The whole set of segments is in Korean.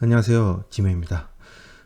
안녕하세요. 지메입니다.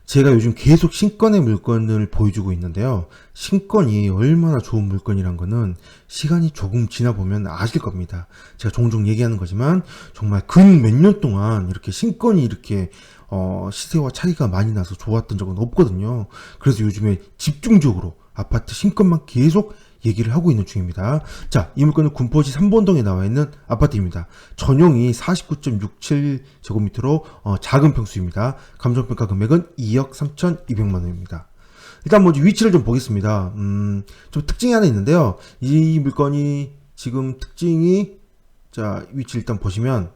제가 요즘 계속 신권의 물건을 보여주고 있는데요. 신권이 얼마나 좋은 물건이란 거는 시간이 조금 지나 보면 아실 겁니다. 제가 종종 얘기하는 거지만 정말 근 몇 년 동안 이렇게 신권이 이렇게 어, 시세와 차이가 많이 나서 좋았던 적은 없거든요. 그래서 요즘에 집중적으로 아파트 신권만 계속 얘기를 하고 있는 중입니다. 자, 이 물건은 군포시 3번동에 나와 있는 아파트입니다. 전용이 49.67제곱미터로 어, 작은 평수입니다. 감정평가 금액은 2억 3,200만 원입니다. 일단 먼저 위치를 좀 보겠습니다. 음, 좀 특징이 하나 있는데요. 이 물건이 지금 특징이 자, 위치 일단 보시면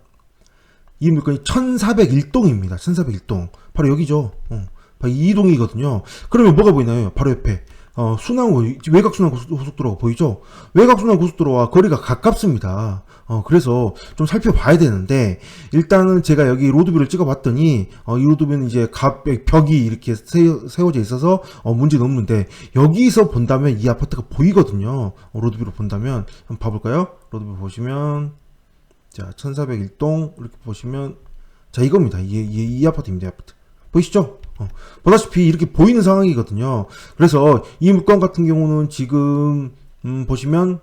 이 물건이 1401동입니다. 1401동. 바로 여기죠. 어, 바로 이 동이거든요. 그러면 뭐가 보이나요? 바로 옆에. 어, 순환, 외곽 순환 고속도로가 보이죠? 외곽 순환 고속도로와 거리가 가깝습니다. 어, 그래서 좀 살펴봐야 되는데, 일단은 제가 여기 로드뷰를 찍어봤더니, 어, 이 로드뷰는 이제 갑, 벽이 이렇게 세워, 세워 져 있어서, 어, 문제는 없는데, 여기서 본다면 이 아파트가 보이거든요. 어, 로드뷰로 본다면, 한번 봐볼까요? 로드뷰 보시면, 자, 1401동, 이렇게 보시면, 자, 이겁니다. 이, 이, 이 아파트입니다, 이 아파트. 보이시죠? 어, 보다시피 이렇게 보이는 상황이거든요. 그래서 이 물건 같은 경우는 지금 음, 보시면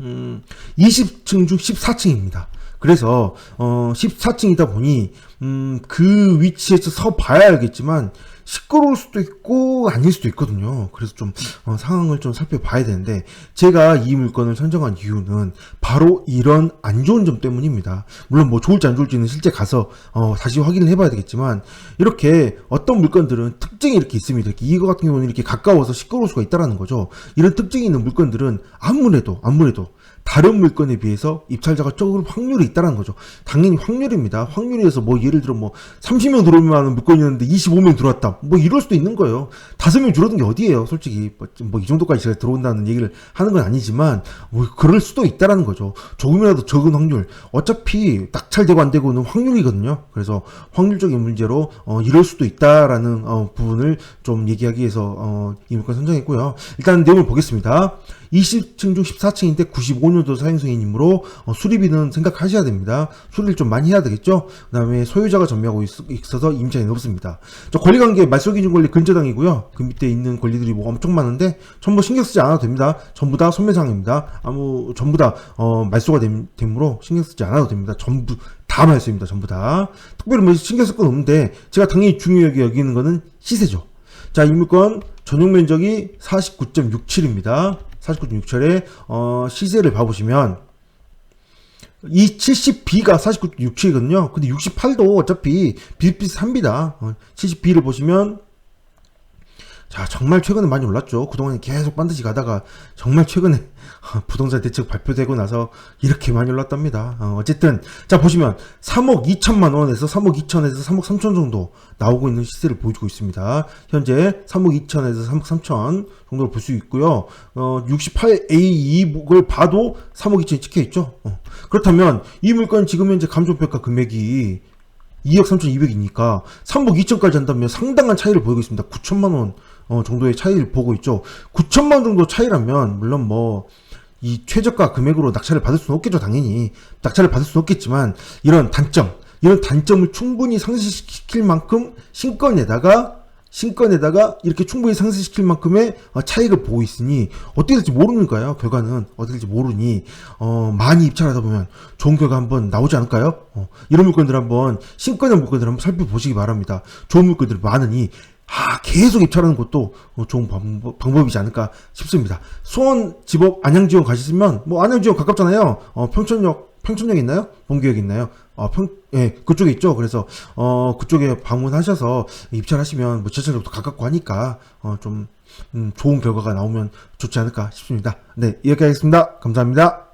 음, 20층 중 14층입니다. 그래서 어, 14층이다 보니 음, 그 위치에서 서 봐야 알겠지만 시끄러울 수도 있고 아닐 수도 있거든요. 그래서 좀 어, 상황을 좀 살펴봐야 되는데 제가 이 물건을 선정한 이유는 바로 이런 안 좋은 점 때문입니다. 물론 뭐 좋을지 안 좋을지는 실제 가서 어, 다시 확인을 해봐야 되겠지만 이렇게 어떤 물건들은 특징이 이렇게 있습니다. 이렇게 이거 같은 경우는 이렇게 가까워서 시끄러울 수가 있다라는 거죠. 이런 특징이 있는 물건들은 아무래도 아무래도 다른 물건에 비해서 입찰자가 적을 확률이 있다는 거죠. 당연히 확률입니다. 확률에서 뭐 예를 들어 뭐 30명 들어오면 물건이었는데 25명 들어왔다. 뭐 이럴 수도 있는 거예요. 다섯 명 줄어든 게 어디예요? 솔직히 뭐 이 정도까지 제가 들어온다는 얘기를 하는 건 아니지만 뭐 그럴 수도 있다라는 거죠. 조금이라도 적은 확률. 어차피 낙찰되고 안 되고는 확률이거든요. 그래서 확률적인 문제로 어 이럴 수도 있다라는 어 부분을 좀 얘기하기 위해서 어 이 물건 선정했고요. 일단 내용을 보겠습니다. 20층 중 14층인데 95년 도 사용승인이므로 어, 수리비는 생각하셔야 됩니다. 수리를 좀 많이 해야 되겠죠. 그 다음에 소유자가 전매하고 있, 있어서 임차인이 없습니다. 저 권리관계 말소기준 권리 근저당이고요. 그 밑에 있는 권리들이 뭐 엄청 많은데 전부 신경 쓰지 않아도 됩니다. 전부 다 소매상입니다. 아무 전부 다 어, 말소가 됨, 되므로 신경 쓰지 않아도 됩니다. 전부 다 말소입니다. 전부 다 특별히 뭐 신경 쓸 건 없는데 제가 당연히 중요하게 여기는 거는 시세죠. 자, 이 물건 전용 면적이 49.67입니다. 49.67에 어, 시세를 봐보시면 이 70B가 49.67이거든요. 근데 68도 어차피 비슷비슷합니다. 어, 70B를 보시면 자 정말 최근에 많이 올랐죠. 그동안 계속 반드시 가다가 정말 최근에 부동산 대책 발표되고 나서 이렇게 많이 올랐답니다. 어, 쨌든 자 보시면 3억 2천만 원에서 3억 2천에서 3억 3천 정도 나오고 있는 시세를 보여주고 있습니다. 현재 3억 2천에서 3억 3천 정도를 볼수 있고요. 어, 68A2을 봐도 3억 2천이 찍혀 있죠. 어, 그렇다면 이 물건 지금 현재 감정평가 금액이 2억 3,200이니까 3억 2천까지 한다면 상당한 차이를 보이고 있습니다. 9천만 원 어, 정도의 차이를 보고 있죠. 9천만 원 정도 차이라면 물론 뭐 이 최저가 금액으로 낙찰을 받을 수는 없겠죠, 당연히. 낙찰을 받을 수는 없겠지만 이런 단점, 이런 단점을 충분히 상쇄시킬 만큼 신권에다가 신권에다가 이렇게 충분히 상쇄시킬 만큼의 어, 차익을 보고 있으니 어떻게 될지 모르는 거예요. 결과는 어떻게 될지 모르니 어, 많이 입찰하다 보면 좋은 결과 한번 나오지 않을까요? 어, 이런 물건들 한번 신권의 물건들 한번 살펴보시기 바랍니다. 좋은 물건들 많으니 아, 계속 입찰하는 것도 어, 좋은 방법, 방법 이지 않을까 싶습니다. 수원 지법 안양지원 가시면 뭐 안양지원 가깝잖아요. 어, 평촌역 평촌역 있나요? 본교역 있나요? 어, 평, 예, 그쪽에 있죠. 그래서, 어, 그쪽에 방문하셔서 입찰하시면 뭐 지하철역도 가깝고 하니까, 어, 좀, 음, 좋은 결과가 나오면 좋지 않을까 싶습니다. 네, 이렇게 하겠습니다. 감사합니다.